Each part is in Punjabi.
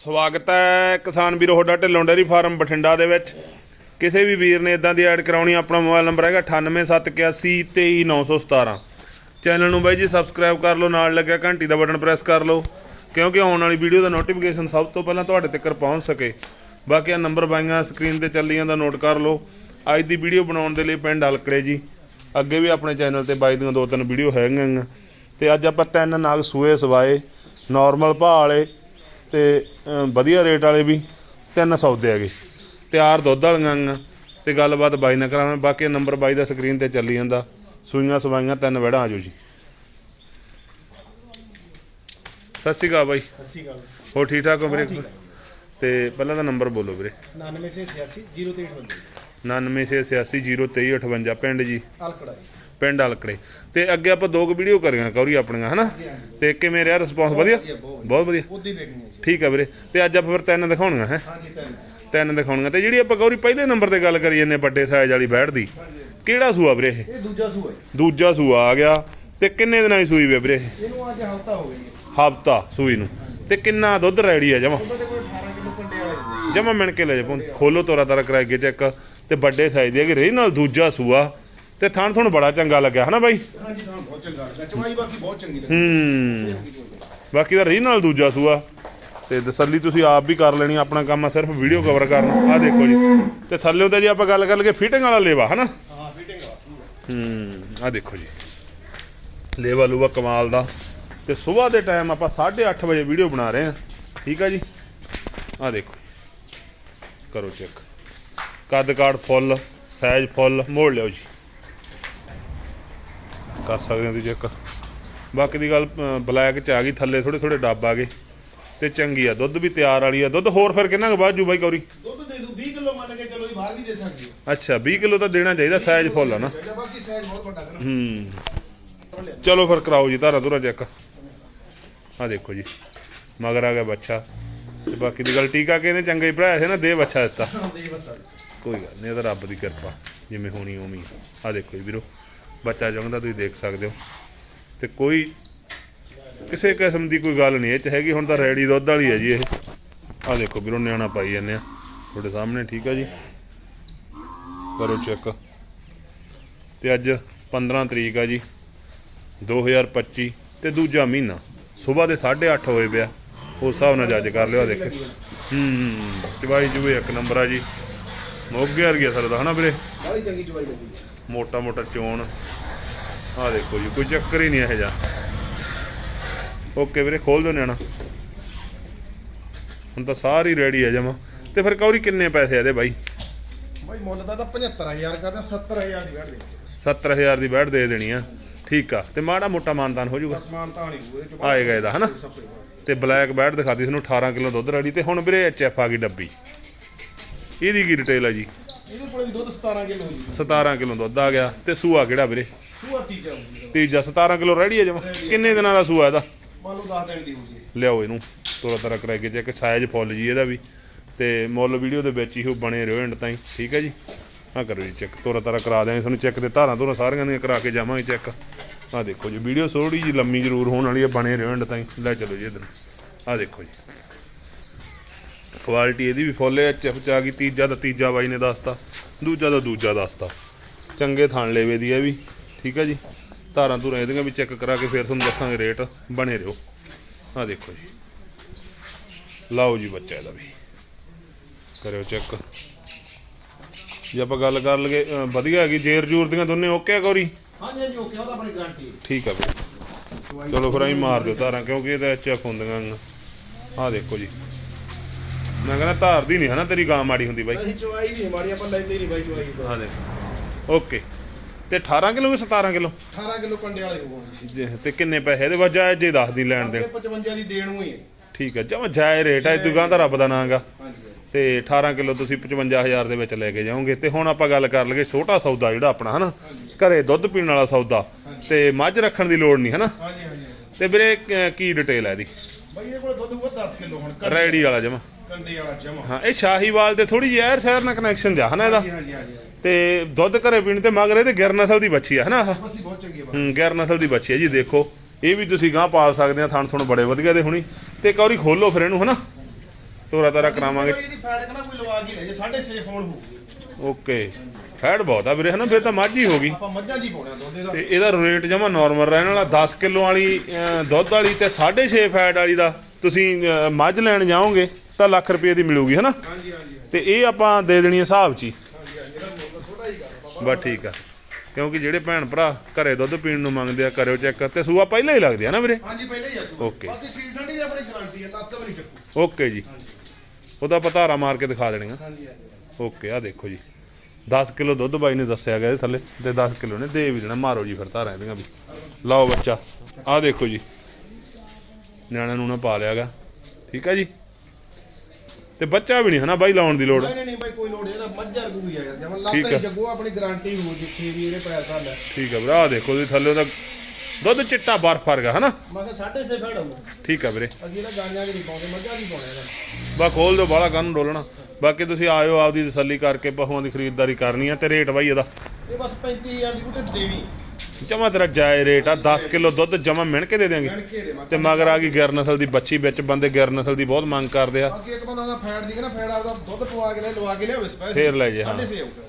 ਸਵਾਗਤ ਹੈ ਕਿਸਾਨ ਵੀਰੋ ਹੋਡਾ ਢਿੱਲੋਂ ਡੇਰੀ ਫਾਰਮ ਬਠਿੰਡਾ ਦੇ ਵਿੱਚ। ਕਿਸੇ ਵੀ ਵੀਰ ਨੇ ਇਦਾਂ ਦੀ ਐਡ ਕਰਾਉਣੀ, ਆਪਣਾ ਮੋਬਾਈਲ ਨੰਬਰ ਹੈਗਾ 9871823917 ਚੈਨਲ ਨੂੰ ਬਾਈ ਜੀ ਸਬਸਕ੍ਰਾਈਬ ਕਰ ਲਓ, ਨਾਲ ਲੱਗਿਆ ਘੰਟੀ ਦਾ ਬਟਨ ਪ੍ਰੈਸ ਕਰ ਲਓ, ਕਿਉਂਕਿ ਆਉਣ ਵਾਲੀ ਵੀਡੀਓ ਦਾ ਨੋਟੀਫਿਕੇਸ਼ਨ ਸਭ ਤੋਂ ਪਹਿਲਾਂ ਤੁਹਾਡੇ ਤੱਕ ਪਹੁੰਚ ਸਕੇ। ਬਾਕੀ ਆ ਨੰਬਰ ਬਾਈਆਂ ਸਕਰੀਨ ਤੇ ਚੱਲੀਆਂ ਜਾਂਦਾ ਨੋਟ ਕਰ ਲਓ। ਅੱਜ ਦੀ ਵੀਡੀਓ ਬਣਾਉਣ ਦੇ ਲਈ ਪਿੰਡ ਹਲਕੜੇ ਜੀ। ਅੱਗੇ ਵੀ ਆਪਣੇ ਚੈਨਲ ਤੇ ਬਾਈ ਦੀਆਂ ਦੋ ਤਿੰਨ ਵੀਡੀਓ ਹੈਗੀਆਂ ਗੀਆਂ। ਤੇ ਅੱਜ ਆਪਾਂ ਤਿੰਨ ਨਾਗ ਸੂਏ ਸਵਾਏ ਨਾਰਮਲ ਭਾਅ ਵਾਲੇ ਤੇ ਵਧੀਆ ਰੇਟ ਵਾਲੇ ਵੀ ਤਿੰਨ ਸੌਦੇ ਹੈਗੇ। ਤਿਆਰ ਦੁੱਧ ਵਾਲੀਆਂ ਤੇ ਗੱਲਬਾਤ ਬਾਈ ਨਾਲ ਕਰਾਵਾਂ ਬਾਕੀ ਨੰਬਰ ਬਾਈ ਦਾ ਸਕਰੀਨ ਤੇ ਚੱਲੀ ਜਾਂਦਾ। ਸੂਈਆਂ ਸਵਾਈਆਂ ਤਿੰਨ ਵੜਾ ਆਜੋ ਜੀ। ਸਤਿ ਸ਼੍ਰੀ ਅਕਾਲ ਬਾਈ। ਅੱਸੀ ਗੱਲ ਹੋਰ ਠੀਕ ਠਾਕ ਹੋ ਵੀਰੇ? ਤੇ ਪਹਿਲਾਂ ਦਾ ਨੰਬਰ ਬੋਲੋ ਵੀਰੇ। 99 ਸੇ 86 03 ਹੁੰਦੀ 9986802358 ਪਿੰਡ ਜੀ। ਅਲਕੜਾ ਪਿੰਡ ਹਲਕੜੇ ਤੇ ਅੱਗੇ ਆਪਾਂ ਦੋ ਕੁ ਵੀਡੀਓ ਕਰੀਆਂ ਕੌਰੀ ਆਪਣੀਆਂ ਹਨਾ? ਤੇ ਕਿਵੇਂ ਰਿਹਾ ਰਿਸਪੌਂਸ ਵਧੀਆ? ਬਹੁਤ ਵਧੀਆ। ਉਹਦੀ ਵੇਖਣੀ ਹੈ ਜੀ। ਠੀਕ ਹੈ ਵੀਰੇ। ਤੇ ਅੱਜ ਆਪਾਂ ਫਿਰ ਤਿੰਨ ਦਿਖਾਉਣੀਆਂ ਹੈ? ਹਾਂਜੀ ਤਿੰਨ। ਤਿੰਨ ਦਿਖਾਉਣੀਆਂ। ਤੇ ਜਿਹੜੀ ਆਪਾਂ ਗੌਰੀ ਪਹਿਲੇ ਨੰਬਰ ਤੇ ਗੱਲ ਕਰੀ ਜੰਨੇ ਵੱਡੇ ਸਾਈਜ਼ ਵਾਲੀ ਬੈਠ ਦੀ ਕਿਹੜਾ ਸੂਆ ਵੀਰੇ ਇਹ? ਇਹ ਦੂਜਾ ਸੂਆ ਹੈ ਦੂਜਾ ਸੂਆ ਆ ਗਿਆ। ਤੇ ਕਿੰਨੇ ਦਿਨਾਂ ਦੀ ਸੂਈ ਵੇ ਵੀਰੇ ਇਹਨੂੰ ਅੱਜ ਹਫਤਾ ਹੋ ਗਿਆ ਹਫਤਾ ਸੂਈ ਨੂੰ। ਤੇ ਕਿੰਨਾ ਦੁੱਧ ਰੈਡੀ ਆ ਜਮਾ? ਉਹਦੇ ਕੋਲ 18 ਕਿਲੋ ਕੰਡੇ ਵਾਲੇ ਜੀ। ਜਮਾ ਮਿਣ ਕੇ ਲੈ ਜਾ ਖੋਲੋ ਤੋਰਾ ਤਾਰਾ ਕਰਾਈ ਕੇ ਚੈੱਕ। ਤੇ ਵੱਡੇ ਸਾਈਜ਼ ਦੀ ਹੈਗੀ ਰਹੀ ਨਾਲ ਦੂਜਾ ਸੂਆ। ਤੇ ਥਣ ਥਣ ਬੜਾ ਚੰਗਾ ਲੱਗਿਆ ਹਨਾ ਬਾਈ? ਹਾਂਜੀ ਤੁਹਾਨੂੰ ਬਹੁਤ ਚੰਗਾ ਲੱਗਾ ਚਵਾਈ ਬਾਕੀ ਬਹੁਤ ਚੰਗੀ ਲੱਗੀ। ਹੂੰ। ਬਾਕੀ ਦਾ ਰੀ ਨਾਲ ਦੂਜਾ ਸੂਆ। ਤੇ ਤਸੱਲੀ ਤੁਸੀਂ ਆਪ ਵੀ ਕਰ ਲੈਣੀ ਆਪਣਾ ਕੰਮ ਆ ਸਿਰਫ ਵੀਡੀਓ ਕਵਰ ਕਰਨਾ। ਆ ਦੇਖੋ ਜੀ। ਤੇ ਥੱਲੇ ਉਹਦਾ ਜੀ ਆਪਾਂ ਗੱਲ ਕਰ ਲਈਏ ਫਿਟਿੰਗ ਵਾਲਾ ਲੇਵਾ ਹਨਾ? ਹਾਂ ਫਿਟਿੰਗ ਆ ਹੂੰ ਆ ਦੇਖੋ ਜੀ। ਲੇਵਾ ਲੂਵਾ ਕਮਾਲ ਦਾ। ਤੇ ਸਵੇਰ ਦੇ ਟਾਈਮ ਆਪਾਂ 8:30 ਵਜੇ ਵੀਡੀਓ ਬਣਾ ਰਹੇ ਹਾਂ। ਠੀਕ ਆ ਜੀ? ਆ ਦੇਖੋ ਕਰੋ ਚੈੱਕ ਕੱਦ ਕਾਠ ਫੁੱਲ ਸਾਈਜ਼ ਫੁੱਲ ਮੋੜ ਲਿਓ ਜੀ। ਕਰ ਸਕਦੇ ਹੋ ਤੁਸੀਂ ਚੈੱਕ ਬਾਕੀ ਦੀ ਗੱਲ ਬਲੈਕ ਚ ਆ ਗਈ ਥੱਲੇ ਥੋੜੇ ਥੋੜੇ ਡੱਬ ਆ ਗਏ। ਤੇ ਚੰਗੀ ਆ ਦੁੱਧ ਵੀ ਤਿਆਰ ਵਾਲੀ ਆ। ਦੁੱਧ ਹੋਰ ਫਿਰ ਕਿੰਨਾ ਕੁ ਬਾਅਦ ਜੂ ਬਾਈ ਕੌਰੀ ਦੁੱਧ ਦੇ ਦੂ 20 ਕਿਲੋ ਮੰਨ ਕੇ ਚਲੋ ਜੀ ਬਾਹਰ ਵੀ ਦੇ ਸਕਦੀ ਹੈ। ਅੱਛਾ 20 ਕਿਲੋ ਤਾਂ ਦੇਣਾ ਚਾਹੀਦਾ ਸਾਈਜ਼ ਫੁੱਲ ਆ ਨਾ। ਬਾਕੀ ਸਾਈਜ਼ ਬਹੁਤ ਵੱਡਾ ਕਰਨਾ। ਹੂੰ। ਚਲੋ ਫਿਰ ਕਰਾਓ ਜੀ ਧਾਰਾ ਧੁਰਾ ਚੈੱਕ। ਆ ਦੇਖੋ ਜੀ ਮਗਰ ਆ ਗਿਆ ਬੱਚਾ। ਤੇ ਬਾਕੀ ਦੀ ਗੱਲ ਟੀਕਾ ਕਿਹਨੇ ਚੰਗਾ ਭਰਾਇਆ ਸੀ ਨਾ ਦੇ ਬੱਚਾ ਦਿੱਤਾ। ਦੇ ਬਸ ਕੋਈ ਗੱਲ ਨਹੀਂ, ਇਹ ਤਾਂ ਰੱਬ ਦੀ ਕਿਰਪਾ, ਜਿਵੇਂ ਹੋਣੀ ਉਵੇਂ ਆ ਦੇਖੋ ਜੀ ਵੀਰੋ, ਬੱਚਾ ਜੰਗਦਾ ਤੁਸੀਂ ਦੇਖ ਸਕਦੇ ਹੋ। ਤੇ ਕੋਈ ਕਿਸੇ ਕਿਸਮ ਦੀ ਕੋਈ ਗੱਲ ਨਹੀਂ, ਇਹ ਚ ਹੈਗੀ, ਹੁਣ ਤਾਂ ਰੈਡੀ ਦੁੱਧ ਵਾਲੀ ਹੈ ਜੀ ਇਹ। ਆ ਦੇਖੋ ਵੀਰੋ, ਨਿਆਣਾ ਪਾਈ ਜਾਂਦੇ ਆ। ਤੁਹਾਡੇ ਸਾਹਮਣੇ, ਠੀਕ ਆ ਜੀ? ਕਰੋ ਚੈੱਕ। ਤੇ ਅੱਜ 15 ਤਰੀਕ ਆ ਜੀ 2025 ਤੇ ਦੂਜਾ ਮਹੀਨਾ। ਸਵੇਰ ਦੇ 8:30 ਹੋਏ ਪਿਆ। ਉਸ ਹਿਸਾਬ ਨਾਲ ਜੱਜ ਕਰ ਲਿਓ ਆ ਦੇਖ। ਹੂੰ ਚਵਾਈ ਜੂਏ ਇੱਕ ਨੰਬਰ ਆ ਜੀ। ਮੋਗੇ ਵਰਗੀ ਅਸਰ ਦਾ ਹਨਾ ਵੀਰੇ? ਬਾਹਲੀ ਚੰਗੀ ਚਵਾਈ ਲੱਗੀ। ਮੋਟਾ ਮੋਟਾ ਚੋਣ। ਆ ਦੇਖੋ ਜੀ ਕੋਈ ਚੱਕਰ ਹੀ ਨਹੀਂ ਇਹ ਜਾ ਓਕੇ ਵੀਰੇ ਖੋਲ ਦੋ ਨਿਆਣਾ। ਹੁਣ ਤਾਂ ਸਾਰੀ ਰੈਡੀ ਆ ਜਮਾ। ਤੇ ਫਿਰ ਕੌਰੀ ਕਿੰਨੇ ਪੈਸੇ ਇਹਦੇ ਬਾਈ? ਬਾਈ ਮੁੱਲ ਦਾ ਤਾਂ 75000 ਕਰਦਾ 70000 ਦੀ ਕੱਢ ਦੇ 70000 ਦੀ ਬੈਠ ਦੇ ਦੇਣੀ ਆ। ਠੀਕ ਆ। ਤੇ ਮਾੜਾ ਮੋਟਾ ਮਾਨਦਾਨ ਹੋ ਜਾਊਗਾ ਅਸਮਾਨ ਤਾਂ ਨਹੀਂ ਉਹਦੇ ਚ ਆਏਗਾ ਇਹਦਾ ਹਨਾ? ਤੇ ਬਲੈਕ ਬੈਟ ਦਿਖਾਤੀ ਤੁਹਾਨੂੰ 18 ਕਿਲੋ ਦੁੱਧ ਰੈਡੀ। ਤੇ ਹੁਣ ਵੀਰੇ ਐਚਐਫ ਆ ਗਈ ਡੱਬੀ। ਇਹਦੀ ਕੀ ਡਿਟੇਲ ਆ ਜੀ? ਇਹਦੇ ਕੋਲੇ ਵੀ ਦੁੱਧ 17 ਕਿਲੋ ਹੋ ਜੀ। 17 ਕਿਲੋ ਦੁੱਧ ਆ ਗਿਆ। ਤੇ ਸੂਆ ਕਿਹੜਾ ਵੀਰੇ? ਸੂਆ ਤੀਜਾ ਹੋ ਜੀ ਤੀਜਾ 17 ਕਿਲੋ ਰੈਡੀ ਆ ਜਮਾ? ਕਿੰਨੇ ਦਿਨਾਂ ਦਾ ਸੂਆ ਇਹਦਾ? ਮੰਨ ਲਓ 10 ਦਿਨ ਦੀ ਹੋ ਜੀ ਲਿਆਓ ਇਹਨੂੰ। ਤੋਰਾ ਤਰਾ ਕਰਾ ਕੇ ਚੈੱਕ ਸਾਈਜ਼ ਫੁੱਲ ਜੀ ਇਹਦਾ ਵੀ। ਤੇ ਮੁੱਲ ਵੀਡੀਓ ਦੇ ਵਿੱਚ ਹੀ ਉਹ ਬਣੇ ਰਹੋ ਐਂਡ ਤਾਈਂ। ਠੀਕ ਹੈ ਜੀ? ਆ ਕਰੋ ਜੀ ਚੈੱਕ ਤੋਰਾ ਤਰਾ ਕਰਾ ਦਿਆਂਗੇ ਤੁਹਾਨੂੰ ਚੈੱਕ ਦੇ ਧਾਰਾਂ ਧੁਰਾਂ ਸਾਰੀਆਂ ਦੀਆਂ ਕਰਾ ਕੇ ਜਾਵਾਂਗੇ ਚੈੱਕ ਆ ਦੇਖੋ ਜੀ ਵੀਡੀਓ ਥੋੜੀ ਜੀ ਲੰਮੀ ਜ਼ਰੂਰ ਹੋਣ ਵਾਲੀ ਹੈ ਬਣੇ ਰਹੋ ਐਂਡ ਤਾਈਂ। ਲੈ ਚਲੋ ਜੀ ਇਧਰ। ਆ ਦੇਖੋ ਜੀ। ਕੁਆਲਿਟੀ ਇਹਦੀ ਵੀ ਫੁੱਲ ਹੈ ਚਿਪ ਚ ਆ ਗਈ ਤੀਜਾ ਦਾ ਤੀਜਾ ਬਾਈ ਨੇ ਦੱਸਤਾ ਦੂਜਾ ਦਾ ਦੂਜਾ ਦੱਸਤਾ। ਚੰਗੇ ਥਣ ਲੇਵੇ ਦੀ ਹੈ ਵੀ ਠੀਕ ਹੈ ਜੀ? ਧਾਰਾਂ ਧੁਰਾਂ ਇਹਦੀਆਂ ਵੀ ਚੈੱਕ ਕਰਾ ਕੇ ਫਿਰ ਤੁਹਾਨੂੰ ਦੱਸਾਂਗੇ ਰੇਟ ਬਣੇ ਰਹੋ। ਆ ਦੇਖੋ ਜੀ। ਲਾਓ ਜੀ ਬੱਚਾ ਇਹਦਾ ਵੀ। ਕਰਿਓ ਚੈੱਕ ਜੇ ਆਪਾਂ ਗੱਲ ਕਰ ਲਗੇ ਵਧੀਆ ਹੈਗੀ ਜੇਰ ਜੂਰ ਦੀਆਂ ਦੋਨੇ ਓਕੇ ਆ ਗੌਰੀ? ਹਾਂਜੀ ਹਾਂਜੀ ਓਕੇ ਉਹਦਾ ਆਪਣੀ ਗਾਰੰਟੀ ਠੀਕ ਆ ਵੀਰੇ ਚਲੋ ਫਿਰ ਅਸੀਂ ਮਾਰ ਦਿਓ ਧਾਰਾਂ ਕਿਉਂਕਿ ਇਹਦਾ ਚੈੱਕ ਹੁੰਦੀਆਂ ਆ ਦੇਖੋ ਜੀ। ਮੈਂ ਕਹਿੰਦਾ ਧਾਰ ਦੀ ਨਹੀਂ ਹਨਾ ਤੇਰੀ ਗਾਂ ਮਾੜੀ ਹੁੰਦੀ ਬਾਈ। ਅਸੀਂ ਚਵਾਈ ਨਹੀਂ ਮਾੜੀ ਆਪਾਂ ਲੈਂਦੇ ਨਹੀਂ ਬਾਈ ਚਵਾਈ ਆ ਦੇਖ। ਓਕੇ। ਤੇ 18 ਕਿਲੋ ਕਿ 17 ਕਿਲੋ? 18 ਕਿਲੋ ਕੰਡੇ ਵਾਲੇ ਹੋਣਗੇ ਜੀ ਤੇ ਕਿੰਨੇ ਪੈਸੇ ਇਹਦੇ ਵਜਾ ਜੇ ਦੱਸ ਦੀ ਲੈਣ ਦੇ 55 ਦੀ ਦੇਣ ਨੂੰ ਹੀ ਹੈ। ਠੀਕ ਆ ਜਮਾ ਜਾਇ ਰੇਟ ਹੈ ਦੁਕਾਨ ਦਾ ਰੱਬ ਦਾ ਨਾਂ ਗਾ। ਹਾਂਜੀ ਤੇ 18 ਕਿਲੋ ਤੁਸੀਂ 55000 ਦੇ ਵਿੱਚ ਲੈ ਕੇ ਜਾਓਗੇ। ਤੇ ਹੁਣ ਆਪਾਂ ਗੱਲ ਕਰ ਲਈਏ ਛੋਟਾ ਸੌਦਾ ਜਿਹੜਾ ਆਪਣਾ ਹਨਾ? ਘਰੇ ਦੁੱਧ ਪੀਣ ਵਾਲਾ ਸੌਦਾ। ਤੇ ਮੱਝ ਰੱਖਣ ਦੀ ਲੋੜ ਨਹੀਂ ਹਨਾ? ਹਾਂਜੀ ਹਾਂਜੀ ਤੇ ਵੀਰੇ ਕ- ਡਿਟੇਲ ਹੈ ਇਹਦੀ? ਬਾਈ ਇਹਦੇ ਕੋਲ ਦੁੱਧ ਹੋਊਗਾ 10 ਕਿਲੋ ਹੁਣ। ਰੈਡੀ ਵਾਲਾ ਜਮਾ। ਕੰਡੇ ਵਾਲਾ ਜਮਾ। ਹਾਂ ਇਹ ਸ਼ਾਹੀਵਾਲ ਤੇ ਥੋੜੀ ਜਿਹੀ ਐਰ ਸ਼ਹਿਰ ਨਾਲ ਕਨੈਕਸ਼ਨ ਜਾ ਹਨਾ ਇਹਦਾ? ਹਾਂਜੀ ਹਾਂਜੀ ਹਾਂਜੀ ਤੇ ਦੁੱਧ ਘਰੇ ਪੀਣ ਤੇ ਮਗਰ ਇਹਦੇ ਗਿਰ ਨਸਲ ਦੀ ਬੱਚੀ ਆ ਹਨਾ ਆਹ? ਬਸ ਬਹੁਤ ਚੰਗੀ ਬਾਤ। ਹੂੰ ਗਿਰ ਨਸਲ ਦੀ ਬੱਚੀ ਹੈ ਜੀ ਦੇਖੋ। ਇਹ ਵੀ ਤੁਸੀਂ ਗਾਂ ਪਾਲ ਸਕਦੇ ਆ ਥਣ ਥਣ ਬੜੇ ਵਧੀਆ ਦੇ ਹੁਣੀ। ਤੇ ਇੱਕ ਵਾਰੀ ਖੋਲੋ ਫਿਰ ਇਹਨੂੰ ਹਨਾ? ਤੋਰਾ ਤਾਰਾ ਕਰਾਵਾਂਗੇ। ਕੋਈ ਇਹਦੀ ਫੈਟ ਕਨਾ ਕੋਈ ਲਵਾ ਕੇ ਲੈ ਜੇ 6.5 ਫੋਨ ਹੋਊਗੀ। ਓਕੇ। ਫੈਟ ਬਹੁਤ ਆ ਵੀਰੇ ਹਨਾ? ਫਿਰ ਤਾਂ ਮੱਝ ਹੀ ਹੋ ਗਈ। ਆਪਾਂ ਮੱਝਾਂ ਜੀ ਪਾਉਣਾ ਦੁੱਧ ਇਹਦਾ। ਤੇ ਇਹਦਾ ਰੇਟ ਜਮਾ ਨਾਰਮਲ ਰਹਿਣ ਵਾਲਾ 10 ਕਿਲੋ ਵਾਲੀ ਅਹ, ਦੁੱਧ ਵਾਲੀ ਤੇ 6.5 ਫੈਟ ਵਾਲੀ ਦਾ। ਤੁਸੀਂ ਅਹ, ਮੱਝ ਲੈਣ ਜਾਓਗੇ ਤਾਂ ਲੱਖ ਰੁਪਏ ਦੀ ਮਿਲੂਗੀ ਹਨਾ? ਤੇ ਇਹ ਆਪਾਂ ਦੇ ਦੇਣੀ ਆ ਹਿਸਾਬ 'ਚ ਹੀ। ਬਸ ਠੀਕ ਆ। ਕਿਉਂਕਿ ਜਿਹੜੇ ਭੈਣ ਭਰਾ ਘਰੇ ਦੁੱਧ ਪੀਣ ਨੂੰ ਮੰਗਦੇ ਆ ਕਰਿਓ ਚੈੱਕ ਤੇ ਸੂਆ ਪਹਿਲਾਂ ਹੀ ਲੱਗਦੀ ਆ ਨਾ ਵੀਰੇ? ਹਾਂਜੀ ਪਹਿਲੇ ਹੀ ਆ ਸੂ ਓਕੇ। ਬਾਕੀ ਸੀਲ ਠੰਡੀ ਦੀ ਆਪਣੀ ਗਾਰੰਟੀ ਹੈ ਲੱਤ ਵੀ ਨਹੀਂ ਚੱਕੂ। ਓਕੇ ਜੀ। ਉਹਦਾ ਪਤਾਰਾ ਮਾਰ ਕੇ ਦਿਖਾ ਦੇਣੀਆਂ। ਹਾਂਜੀ ਹਾਂਜੀ ਓਕੇ ਆ ਦੇਖੋ ਜੀ। 10 ਕਿਲੋ ਦੁੱਧ ਬਾਈ ਨੇ ਦੱਸਿਆ ਗਿਆ ਥੱਲੇ ਤੇ 10 ਕਿਲੋ ਨੇ ਦੇ ਵੀ ਦੇਣਾ। ਮਾਰੋ ਜੀ ਫਿਰ ਧਾਰਾਂ ਇਹਦੀਆਂ ਵੀ। ਲਓ ਬੱਚਾ ਆ ਦੇਖੋ ਜੀ। ਨਿਆਣਿਆਂ ਨੂੰ ਨਾ ਪਾ ਲਿਆਗਾ ਠੀਕ ਆ ਜੀ? ਤੇ ਬੱਚਾ ਵੀ ਨਹੀਂ ਹਨਾ ਬਾਈ ਲਾਉਣ ਦੀ ਲੋੜ? ਨਹੀਂ ਨਹੀਂ ਬਾਈ ਕੋਈ ਲੋੜ ਨਹੀਂ ਇਹਦਾ ਮੱਝਾਂ ਰਗੂ ਹੀ ਆ ਯਾਰ ਆ। ਹੀ ਜੱਗੂ ਆਪਣੀ ਗਾਰੰਟੀ ਹੋ ਜਿੱਥੇ ਵੀ ਇਹਦੇ ਪੈਰ ਥੱਲ ਹੈ ਠੀਕ ਆ ਆ ਦੇਖੋ ਜੀ ਥੱਲੇ ਉਹਦਾ ਦੁੱਧ ਚਿੱਟਾ ਬਰਫ ਵਰਗਾ ਹਨਾ? ਮੈਂ ਕਿਹਾ 6.5 ਫੈਟ ਹੋਊਗਾ ਠੀਕ ਆ ਵੀਰੇ। ਅਸੀਂ ਇਹਦਾ ਗਾਂਜਾਂ ਨਹੀਂ ਪਾਉਂਦੇ ਮੱਝਾਂ ਦੀ ਪਾਉਣੇ ਇਹਦਾ ਬਾ ਖੋਲ ਦਿਓ ਬਾਹਲਾ ਕੰਨ ਡੋਲਣਾ। ਬਾਕੀ ਤੁਸੀਂ ਆਇਓ ਆਪਦੀ ਤਸੱਲੀ ਕਰਕੇ ਪਸ਼ੂਆਂ ਦੀ ਖਰੀਦਦਾਰੀ ਕਰਨੀ ਆ ਤੇ ਰੇਟ ਬਾਈ ਇਹਦਾ। ਇਹ ਬਸ 35000 ਦੀ ਕੁੱਤੇ ਦੇਣੀ। ਜਮਾ ਤੇਰਾ ਜਾਇ ਰੇਟ ਆ 10 ਕਿਲੋ ਦੁੱਧ ਜਮਾ ਮਿਣ ਕੇ ਦੇ ਦੇਾਂਗੇ ਤੇ ਮਗਰ ਆ ਗਈ ਗਿਰ ਨਸਲ ਦੀ ਬੱਚੀ ਵਿੱਚ ਬੰਦੇ ਗਿਰ ਨਸਲ ਦੀ ਬਹੁਤ ਮੰਗ ਕਰਦੇ ਆ। ਬਾਕੀ ਇੱਕ ਬੰਦਾ ਦਾ ਫੈਟ ਦੀ ਕਿ ਨਾ ਫੈਟ ਆਪਦਾ ਦੁੱਧ ਪਵਾ ਕੇ ਲੈ ਲਵਾ ਕੇ ਲਿਆਵੇ ਸਪੈਸ਼ਲ ਫੇਰ ਲੈ ਜੇ ਹਾਂ।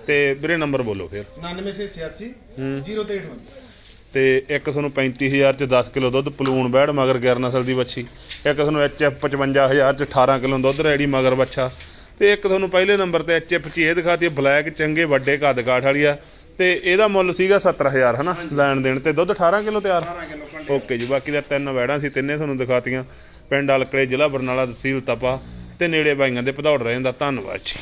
ਤੇ ਵੀਰੇ ਨੰਬਰ ਬੋਲੋ ਫੇਰ। 99 ਸੇ 86 ਹੂੰ। 03 ਤੇ ਇੱਕ ਤੁਹਾਨੂੰ 35000 ਚ 10 ਕਿਲੋ ਦੁੱਧ ਪਲੂਣ ਬੈੜ ਮਗਰ ਗਿਰ ਨਸਲ ਦੀ ਬੱਚੀ ਇੱਕ ਤੁਹਾਨੂੰ ਐਚਐਫ 55000 ਚ 18 ਕਿਲੋ ਦੁੱਧ ਰੈਡੀ ਮਗਰ ਬੱਚਾ ਤੇ ਇੱਕ ਤੁਹਾਨੂੰ ਪਹਿਲੇ ਨੰਬਰ ਤੇ ਐਚਐਫ ਚ ਇਹ ਦਿਖਾਤੀ ਹੈ ਬਲੈਕ ਚੰਗੇ ਵੱਡੇ ਕੱਦ ਕਾਠ ਵਾਲੀ ਆ। ਤੇ ਇਹਦਾ ਮੁੱਲ ਸੀਗਾ 70000 ਹਨਾ ਲੈਣ ਦੇਣ ਤੇ। ਦੁੱਧ 18 ਕਿਲੋ ਤਿਆਰ? 18 ਕਿਲੋ ਕੰਡੇ ਓਕੇ ਜੀ ਬਾਕੀ ਦਾ ਤਿੰਨ ਵੈੜਾਂ ਸੀ ਤਿੰਨੇ ਤੁਹਾਨੂੰ ਦਿਖਾਤੀਆਂ। ਪਿੰਡ ਅਲਕਲੇ ਜ਼ਿਲ੍ਹਾ ਬਰਨਾਲਾ ਤਹਿਸੀਲ ਤਪਾ। ਤੇ ਨੇੜੇ ਬਾਈਆਂ ਦੇ ਭਦੌੜ ਰਹਿਣ ਦਾ ਧੰਨਵਾਦ ਜੀ।